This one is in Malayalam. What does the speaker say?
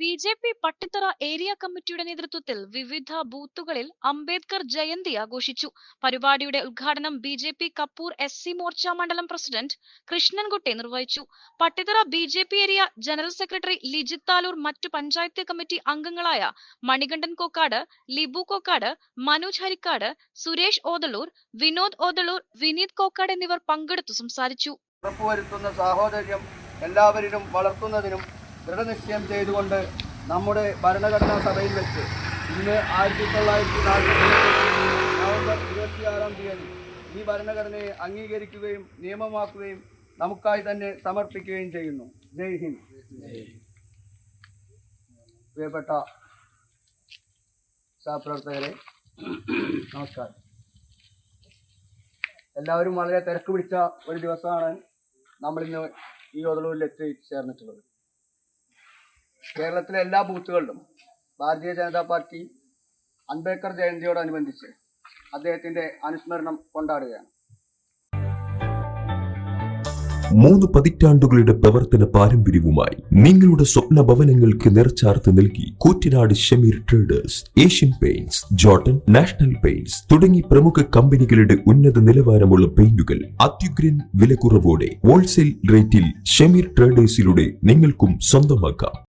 B J P Pattithara area കമ്മിറ്റിയുടെ നേതൃത്വത്തിൽ വിവിധ ബൂത്തുകളിൽ അംബേദ്കർ ജയന്തി ആഘോഷിച്ചു. പരിപാടിയുടെ ഉദ്ഘാടനം B J P Kappur S C Morcha മണ്ഡലം പ്രസിഡന്റ് കൃഷ്ണൻകുട്ടി നിർവഹിച്ചു. Pattithara B J P area general secretary Lijith Thaloor മറ്റു പഞ്ചായത്ത് കമ്മിറ്റി അംഗങ്ങളായ മണികണ്ഠൻ കോക്കാട് ലിബു കോക്കാട് മനോജ് ഹരിക്കാട് സുരേഷ് ഓതളൂർ വിനോദ് ഓതളൂർ വിനീത് കോക്കാട് എന്നിവർ പങ്കെടുത്തു സംസാരിച്ചു. എല്ലാവരിലും വളർത്തുന്നതിനും ദൃഢനിശ്ചയം ചെയ്തുകൊണ്ട് നമ്മുടെ ഭരണഘടനാ സഭയിൽ വെച്ച് ഇന്ന് ആയിരത്തി തൊള്ളായിരത്തി നാൽപ്പത്തി നവംബർ ഇരുപത്തിയാറാം തീയതി ഈ ഭരണഘടനയെ അംഗീകരിക്കുകയും നിയമമാക്കുകയും നമുക്കായി തന്നെ സമർപ്പിക്കുകയും ചെയ്യുന്നു. ജയ് ഹിന്ദ്. പ്രിയപ്പെട്ട സഹപ്രവർത്തകരെ നമസ്കാരം. എല്ലാവരും വളരെ തിരക്ക് പിടിച്ച ഒരു ദിവസമാണ് നമ്മളിന്ന് ഈ ഒതളൂരിൽ എത്തി ചേർന്നിട്ടുള്ളത്. കേരളത്തിലെ എല്ലാ ബൂത്തുകളിലും ഭാരതീയ ജനതാ പാർട്ടി അംബേദ്കർ ജയന്തിയോടനുബന്ധിച്ച് അദ്ദേഹത്തിന്റെ അനുസ്മരണം കൊണ്ടാടുകയാണ്. മൂന്ന് പതിറ്റാണ്ടുകളുടെ പ്രവർത്തന പാരമ്പര്യവുമായി നിങ്ങളുടെ സ്വപ്ന ഭവനങ്ങൾക്ക് നിറച്ചാർത്ത് നൽകി Koottanad Shameer traders Asian paints Jotun national paints തുടങ്ങി പ്രമുഖ കമ്പനികളുടെ ഉന്നത നിലവാരമുള്ള പെയിന്റുകൾ അത്യുഗ്രൻ വിലക്കുറവോടെ ഹോൾസെയിൽ റേറ്റിൽ ഷമീർ ട്രേഡേഴ്സിലൂടെ നിങ്ങൾക്കും സ്വന്തമാക്കാം.